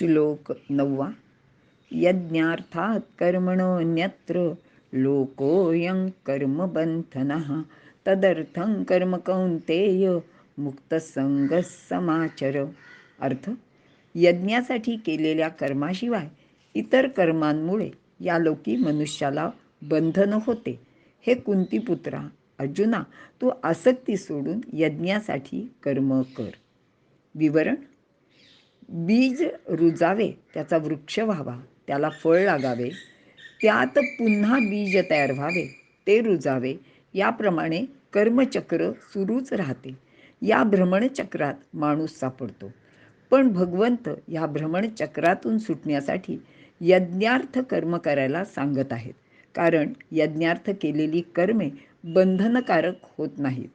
श्लोक नववा. यज्ञार्थात कर्मणोऽन्यत्र लोकोऽयं कर्मबन्धनः. तदर्थं कर्म कौंतेय मुक्तसंग समाचर. अर्थ यज्ञासाठी केलेल्या कर्माशिवाय इतर कर्मांमुळे या लोकी मनुष्याला बंधन होते. हे कुंतीपुत्रा अर्जुना तू आसक्ती सोडून यज्ञासाठी कर्म कर. विवरण बीज रुजावे त्याचा वृक्ष व्हावा त्याला फळ लागावे त्यात पुन्हा बीज तयार व्हावे ते रुजावे याप्रमाणे कर्मचक्र सुरूच राहते. या भ्रमणचक्रात माणूस सापडतो. पण भगवंत या भ्रमणचक्रातून सुटण्यासाठी यज्ञार्थ कर्म करायला सांगत आहेत. कारण यज्ञार्थ केलेली कर्मे बंधनकारक होत नाहीत.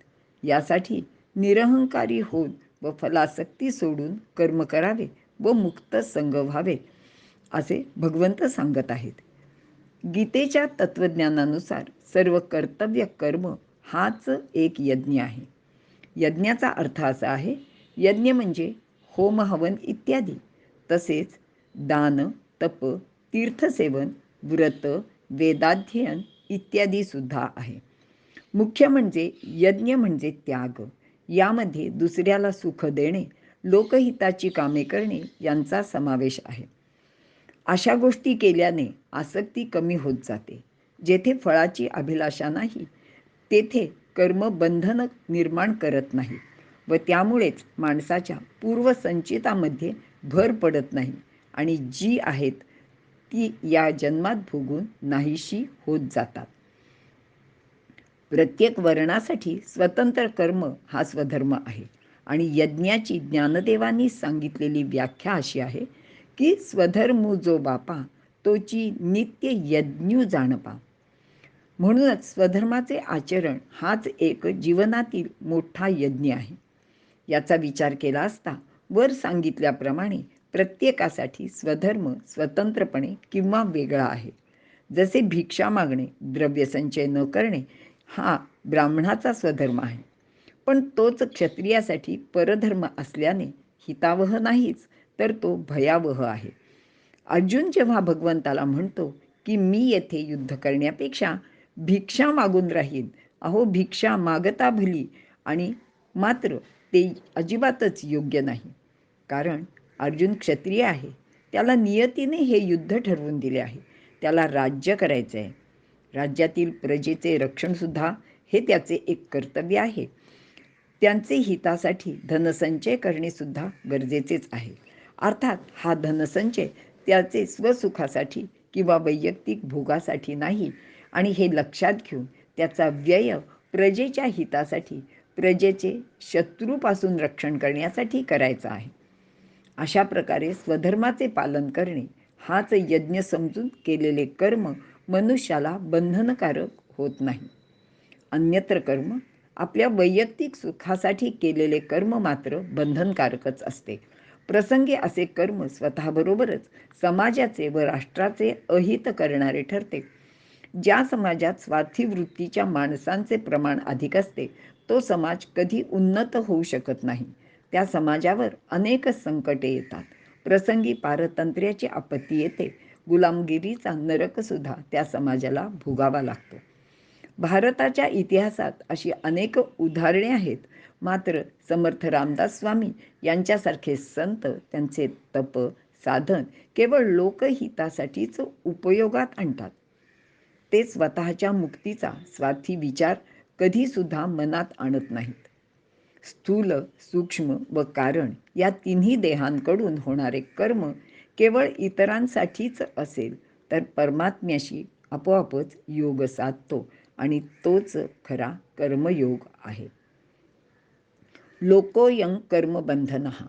यासाठी निरहंकारी होऊन व फलासक्ती सोडून कर्म करावे व मुक्त संग व्हावे असे भगवंत सांगत आहेत. गीतेच्या तत्त्वज्ञानानुसार सर्व कर्तव्य कर्म हाच एक यज्ञ आहे. यज्ञाचा अर्थ असा आहे यज्ञ म्हणजे होम हवन इत्यादी तसेच दान तप तीर्थसेवन व्रत वेदाध्ययन इत्यादी सुद्धा आहे. मुख्य म्हणजे यज्ञ म्हणजे त्याग यामध्ये दुसऱ्याला सुख देणे लोकहिताची कामे करणे यांचा समावेश आहे. अशा गोष्टी केल्याने आसक्ती कमी होत जाते. जेथे फळाची अभिलाषा नाही तेथे कर्म बंधन निर्माण करत नाही व त्यामुळेच माणसाच्या पूर्वसंचितामध्ये भर पडत नाही आणि जी आहेत ती या जन्मात भोगून नाहीशी होत जातात. प्रत्येक वर्णासाठी स्वतंत्र कर्म हा स्वधर्म आहे. आणि यज्ञाची ज्ञानदेवांनी सांगितलेली व्याख्या अशी आहे की स्वधर्म जो बापा तोची नित्य यज्ञू जाणपा. म्हणूनच स्वधर्माचे आचरण हाच एक जीवनातील मोठा यज्ञ आहे. याचा विचार केला असता वर सांगितल्याप्रमाणे प्रत्येकासाठी स्वधर्म स्वतंत्रपणे किंवा वेगळा आहे. जसे भिक्षा मागणे द्रव्यसंचय न करणे हा ब्राह्मणाचा स्वधर्म आहे. पण तोच क्षत्रियासाठी परधर्म असल्याने हितावह नाहीच तर तो भयावह आहे. अर्जुन जेव्हा भगवंताला म्हणतो की मी येथे युद्ध करण्यापेक्षा भिक्षा मागून राहीन अहो भिक्षा मागता भली आणि मात्र ते अजिबातच योग्य नाही. कारण अर्जुन क्षत्रिय आहे त्याला नियतीने हे युद्ध ठरवून दिले आहे त्याला राज्य करायचे आहे राज्यातील प्रजेचे रक्षणसुद्धा हे त्याचे एक कर्तव्य आहे. त्यांचे हितासाठी धनसंचय करणेसुद्धा गरजेचेच आहे. अर्थात हा धनसंचय त्याचे स्वसुखासाठी किंवा वैयक्तिक भोगासाठी नाही आणि हे लक्षात घेऊन त्याचा व्यय प्रजेच्या हितासाठी प्रजेचे शत्रूपासून रक्षण करण्यासाठी करायचा आहे. अशा प्रकारे स्वधर्माचे पालन करणे हाच यज्ञ समजून केलेले कर्म मनुष्याला बंधनकारक होत नाही. अन्यत्र कर्म आपल्या वैयक्तिक सुखासाठी केलेले कर्म मात्र बंधनकारकच असते. प्रसंगी असे कर्म स्वतःबरोबरच समाजाचे व राष्ट्राचे अहित करणारे ठरते. ज्या समाजात स्वार्थी वृत्तीच्या माणसांचे प्रमाण अधिक असते तो समाज कधी उन्नत होऊ शकत नाही. त्या समाजावर अनेक संकटे येतात. प्रसंगी पारतंत्र्याची आपत्ती येते. गुलामगिरीचा नरकसुद्धा त्या समाजाला भोगावा लागतो. भारताच्या इतिहासात अशी अनेक उदाहरणे आहेत. मात्र समर्थ रामदास स्वामी यांच्यासारखे संत त्यांचे तप साधन केवळ लोकहितासाठीच उपयोगात आणतात. ते स्वतःच्या मुक्तीचा स्वार्थी विचार कधीसुद्धा मनात आणत नाहीत. स्थूल सूक्ष्म व कारण या तिन्ही देहांकडून होणारे कर्म केवळ इतरांसाठीच असेल तर परमात्म्याशी आपोआपच योग साधतो आणि तोच खरा कर्मयोग आहे. लोकोयं कर्मबंधन. हा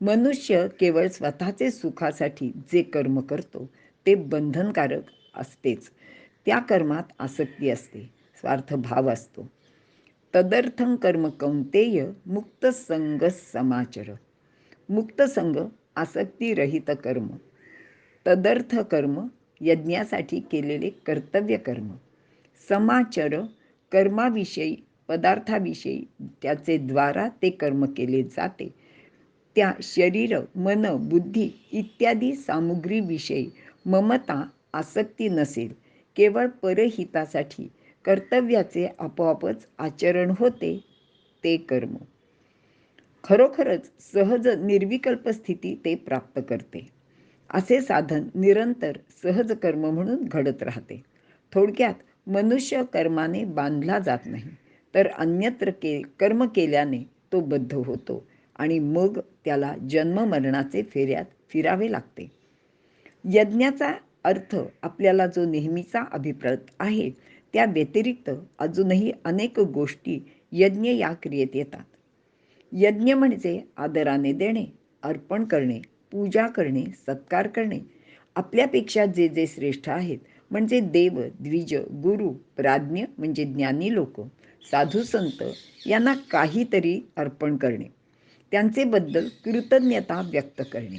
मनुष्य केवळ स्वतःचे सुखासाठी जे कर्म करतो ते बंधनकारक असतेच. त्या कर्मात आसक्ती असते स्वार्थ भाव असतो. तदर्थं कर्म कौंतेय मुक्तसंग समाचर मुक्त संग आसक्तीरहित कर्म तदर्थ कर्म यज्ञासाठी केलेले कर्तव्य कर्म समाचर कर्माविषयी पदार्थाविषयी त्याचे द्वारा ते कर्म केले जाते. त्या शरीर मन बुद्धी इत्यादी सामुग्रीविषयी ममता आसक्ती नसेल केवळ परहितासाठी कर्तव्याचे आपोआपच आचरण होते ते कर्म. खरोखरच सहज निर्विकल्प स्थिती ते प्राप्त करते. असे साधन निरंतर सहज कर्म म्हणून घडत राहते. थोडक्यात मनुष्य कर्माने बांधला जात नाही तर अन्यत्र के कर्म केल्याने तो बद्ध होतो आणि मग त्याला जन्म मरणाचे फेऱ्यात फिरावे लागते. यज्ञाचा अर्थ आपल्याला जो नेहमीचा अभिप्रत आहे त्या व्यतिरिक्त अजूनही अनेक गोष्टी यज्ञ या क्रियेत येतात. यज्ञ म्हणजे आदराने देणे अर्पण करणे पूजा करणे सत्कार करणे. आपल्यापेक्षा जे जे श्रेष्ठ आहेत म्हणजे देव द्विज गुरु प्राज्ञ म्हणजे ज्ञानी लोक साधू संत यांना काहीतरी अर्पण करणे. त्यांचेबद्दल कृतज्ञता व्यक्त करणे.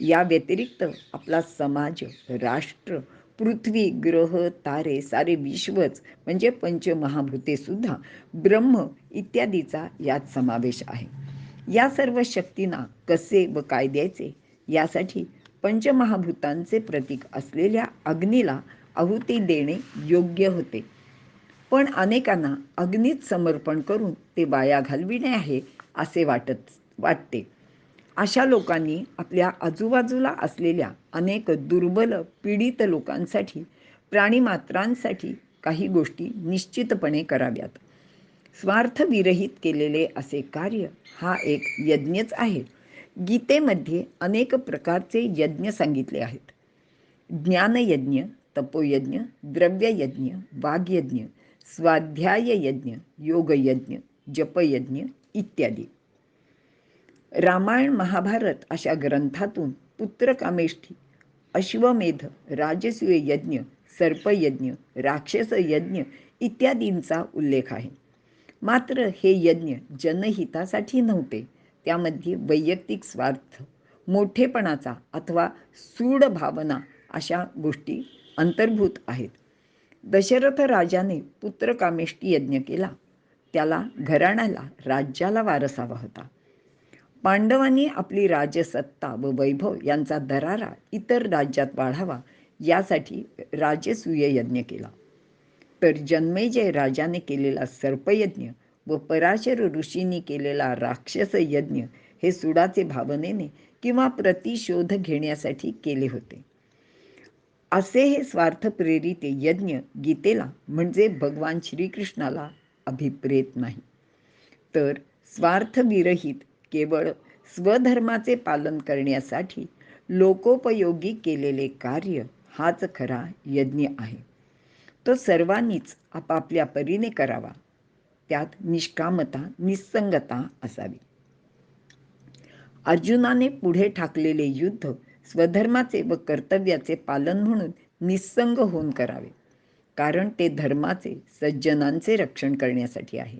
या व्यतिरिक्त आपला समाज राष्ट्र पृथ्वी ग्रह तारे सारे विश्वच म्हणजे पंचमहाभूते सुद्धा ब्रह्म इत्यादीचा यात समावेश आहे. या सर्व शक्तींना कसे व काय द्यायचे? यासाठी पंचमहाभूतांचे प्रतीक असलेल्या अग्नीला आहुती देणे योग्य होते. पण अनेकांना अग्नीत समर्पण करून ते वाया घालविणे आहे असे वाटत वाटते. अशा लोकांनी आपल्या आजूबाजूला असलेल्या अनेक दुर्बल पीडित लोकांसाठी प्राणीमात्रांसाठी काही गोष्टी निश्चितपणे कराव्यात. स्वार्थविरहित केलेले असे कार्य हा एक यज्ञच आहे. गीतेमध्ये अनेक प्रकारचे यज्ञ सांगितले आहेत. ज्ञानयज्ञ तपोयज्ञ द्रव्ययज्ञ वाग्यज्ञ स्वाध्याय यज्ञ योगयज्ञ जपयज्ञ इत्यादी. रामायण महाभारत अशा ग्रंथातून पुत्रकामेष्ठी अश्वमेध राजसूय यज्ञ सर्पयज्ञ राक्षस यज्ञ इत्यादींचा उल्लेख आहे. मात्र हे यज्ञ जनहितासाठी नव्हते. त्यामध्ये वैयक्तिक स्वार्थ मोठेपणाचा अथवा सूड भावना अशा गोष्टी अंतर्भूत आहेत. दशरथ राजाने पुत्रकामेष्टी यज्ञ केला. त्याला घराण्याला राज्याला वारसावा होता. पांडवांनी आपली राजसत्ता व वैभव यांचा दरारा इतर राज्यात वाढावा यासाठी राजसूय यज्ञ केला. तर जन्मेजय राजाने केलेला सर्पयज्ञ व पराशर ऋषींनी केलेला राक्षस यज्ञ हे सुडाचे भावनेने किंवा प्रतिशोध घेण्यासाठी केले होते. असे हे स्वार्थ प्रेरित यज्ञ गीतेला म्हणजे भगवान श्रीकृष्णाला अभिप्रेत नाही. तर स्वार्थविरहित केवळ स्वधर्माचे पालन करण्यासाठी लोकोपयोगी केलेले कार्य हाच खरा यज्ञ आहे. तो सर्वांनीच आपापल्या परीने करावा. त्यात निष्कामता निसंगता असावी. अर्जुनाने पुढे ठाकलेले युद्ध स्वधर्माचे व कर्तव्याचे पालन म्हणून निस्संग होऊन करावे. कारण ते धर्माचे सज्जनांचे रक्षण करण्यासाठी आहे.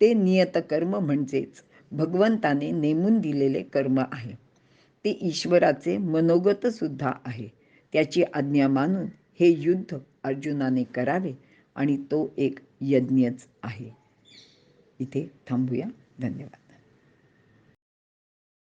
ते नियतकर्म म्हणजेच भगवंताने नेमून दिलेले कर्म आहे. ते ईश्वराचे मनोगत सुद्धा आहे. त्याची आज्ञा मानून हे युद्ध अर्जुनाने करावे आणि तो एक यज्ञच आहे. इथे थांबूया. धन्यवाद.